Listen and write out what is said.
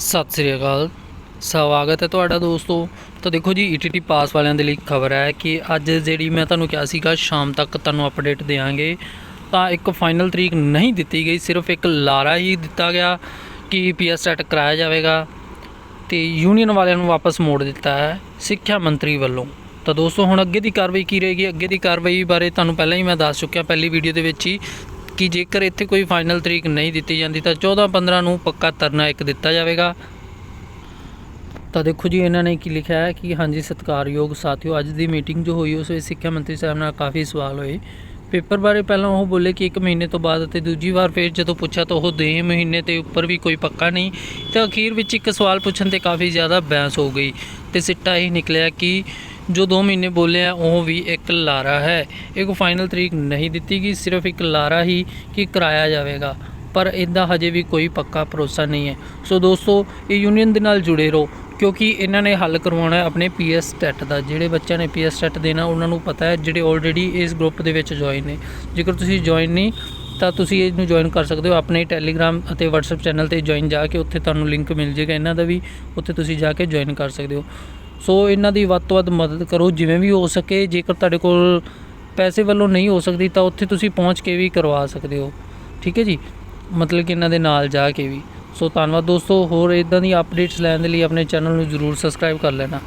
ਸਤਿ ਸ੍ਰੀ ਅਕਾਲ। ਸਵਾਗਤ ਹੈ ਤੁਹਾਡਾ ਦੋਸਤੋ। ਤਾਂ ਦੇਖੋ ਜੀ ਈਟੀਟੀ ਪਾਸ ਵਾਲਿਆਂ ਦੇ ਲਈ ਖਬਰ ਹੈ ਕਿ ਅੱਜ ਜਿਹੜੀ ਮੈਂ ਤੁਹਾਨੂੰ ਕਿਹਾ ਸੀਗਾ, ਸ਼ਾਮ ਤੱਕ ਤੁਹਾਨੂੰ ਅਪਡੇਟ ਦੇਵਾਂਗੇ ਤਾਂ ਇੱਕ ਫਾਈਨਲ ਤਰੀਕ ਨਹੀਂ ਦਿੱਤੀ ਗਈ, ਸਿਰਫ ਇੱਕ ਲਾਰਾ ਹੀ ਦਿੱਤਾ ਗਿਆ ਕਿ ਪੀਐਸ ਸੈਟ ਕਰਾਇਆ ਜਾਵੇਗਾ ਤੇ ਯੂਨੀਅਨ ਵਾਲਿਆਂ ਨੂੰ ਵਾਪਸ ਮੋੜ ਦਿੱਤਾ ਹੈ ਸਿੱਖਿਆ ਮੰਤਰੀ ਵੱਲੋਂ। ਤਾਂ ਦੋਸਤੋ, ਹੁਣ ਅੱਗੇ ਦੀ ਕਾਰਵਾਈ ਕੀ ਰਹੇਗੀ? ਅੱਗੇ ਦੀ ਕਾਰਵਾਈ ਬਾਰੇ ਤੁਹਾਨੂੰ ਪਹਿਲਾਂ ਹੀ ਮੈਂ ਦੱਸ ਚੁੱਕਿਆ, ਪਹਿਲੀ ਵੀਡੀਓ ਦੇ ਵਿੱਚ ਹੀ। ਕਿ ਜੇਕਰ ਇੱਥੇ ਕੋਈ ਫਾਈਨਲ ਤਰੀਕ ਨਹੀਂ ਦਿੱਤੀ ਜਾਂਦੀ ਤਾਂ 14 15 ਨੂੰ ਪੱਕਾ ਧਰਨਾ ਇੱਕ ਦਿੱਤਾ ਜਾਵੇਗਾ। ਤਾਂ ਦੇਖੋ ਜੀ, ਇਹਨਾਂ ਨੇ ਕੀ ਲਿਖਿਆ ਹੈ ਕਿ ਹਾਂਜੀ, ਸਤਿਕਾਰਯੋਗ ਸਾਥੀਓ, ਅੱਜ ਦੀ ਮੀਟਿੰਗ ਜੋ ਹੋਈ, ਉਸ ਵਿੱਚ ਸਿੱਖਿਆ ਮੰਤਰੀ ਸਾਹਿਬ ਨਾਲ ਕਾਫੀ ਸਵਾਲ ਹੋਏ। ਪੇਪਰ ਬਾਰੇ ਪਹਿਲਾਂ ਉਹ ਬੋਲੇ ਕਿ 1 ਮਹੀਨੇ ਤੋਂ ਬਾਅਦ ਅਤੇ ਦੂਜੀ ਵਾਰ ਫਿਰ ਜਦੋਂ ਪੁੱਛਿਆ ਤਾਂ ਉਹ 2 ਮਹੀਨੇ ਤੇ ਉੱਪਰ ਵੀ ਕੋਈ ਪੱਕਾ ਨਹੀਂ। ਤੇ ਅਖੀਰ ਵਿੱਚ ਇੱਕ ਸਵਾਲ ਪੁੱਛਣ ਤੇ ਕਾਫੀ ਜ਼ਿਆਦਾ ਬਹਿਸ ਹੋ ਗਈ ਤੇ ਸਿੱਟਾ ਇਹ ਨਿਕਲਿਆ ਕਿ ਜੋ 2 ਮਹੀਨੇ ਬੋਲਿਆ ਉਹ ਵੀ ਇੱਕ ਲਾਰਾ ਹੈ। ਇਹ ਇੱਕ ਫਾਈਨਲ ਤਰੀਕ ਨਹੀਂ ਦਿੱਤੀ ਗਈ, ਸਿਰਫ ਇੱਕ ਲਾਰਾ ਹੀ ਕਿ ਕਰਾਇਆ ਜਾਵੇਗਾ। ਪਰ ਇਹਦਾ ਹਜੇ ਵੀ ਕੋਈ ਪੱਕਾ ਭਰੋਸਾ ਨਹੀਂ ਹੈ। ਸੋ ਦੋਸਤੋ, ਇਹ ਯੂਨੀਅਨ ਦੇ ਨਾਲ ਜੁੜੇ ਰਹੋ, ਕਿਉਂਕਿ ਇਹਨਾਂ ਨੇ ਹੱਲ ਕਰਵਾਉਣਾ ਹੈ ਆਪਣੇ ਪੀਐਸ ਟੈਟ ਦਾ। ਜਿਹੜੇ ਬੱਚਿਆਂ ਨੇ ਪੀਐਸ ਟੈਟ ਦੇਣਾ, ਉਹਨਾਂ ਨੂੰ ਪਤਾ ਹੈ, ਜਿਹੜੇ ਆਲਰੇਡੀ ਇਸ ਗਰੁੱਪ ਦੇ ਵਿੱਚ ਜੁਆਇਨ ਨੇ। ਜੇਕਰ ਤੁਸੀਂ ਜੁਆਇਨ ਨਹੀਂ, ਤਾਂ ਤੁਸੀਂ ਇਹਨੂੰ ਜੁਆਇਨ ਕਰ ਸਕਦੇ ਹੋ ਆਪਣੇ ਟੈਲੀਗ੍ਰਾਮ ਅਤੇ WhatsApp ਚੈਨਲ ਤੇ ਜੁਆਇਨ ਜਾ ਕੇ। ਉੱਥੇ ਤੁਹਾਨੂੰ ਲਿੰਕ ਮਿਲ ਜਾਏਗਾ, ਇਹਨਾਂ ਦਾ ਵੀ। ਉੱਥੇ ਤੁਸੀਂ ਜਾ ਕੇ ਜੁਆਇਨ ਕਰ ਸਕਦੇ ਹੋ। ਸੋ ਇਹਨਾਂ ਦੀ ਵੱਧ ਤੋਂ ਵੱਧ ਮਦਦ ਕਰੋ, ਜਿਵੇਂ ਵੀ ਹੋ ਸਕੇ। ਜੇਕਰ ਤੁਹਾਡੇ ਕੋਲ ਪੈਸੇ ਵੱਲੋਂ ਨਹੀਂ ਹੋ ਸਕਦੀ, ਤਾਂ ਉੱਥੇ ਤੁਸੀਂ ਪਹੁੰਚ ਕੇ ਵੀ ਕਰਵਾ ਸਕਦੇ ਹੋ। ਠੀਕ ਹੈ ਜੀ? ਮਤਲਬ ਕਿ ਇਹਨਾਂ ਦੇ ਨਾਲ ਜਾ ਕੇ ਵੀ। ਸੋ ਧੰਨਵਾਦ ਦੋਸਤੋ, ਹੋਰ ਇਦਾਂ ਦੀ ਅਪਡੇਟਸ ਲੈਣ ਦੇ ਲਈ ਆਪਣੇ ਚੈਨਲ ਨੂੰ ਜਰੂਰ ਸਬਸਕ੍ਰਾਈਬ ਕਰ ਲੈਣਾ।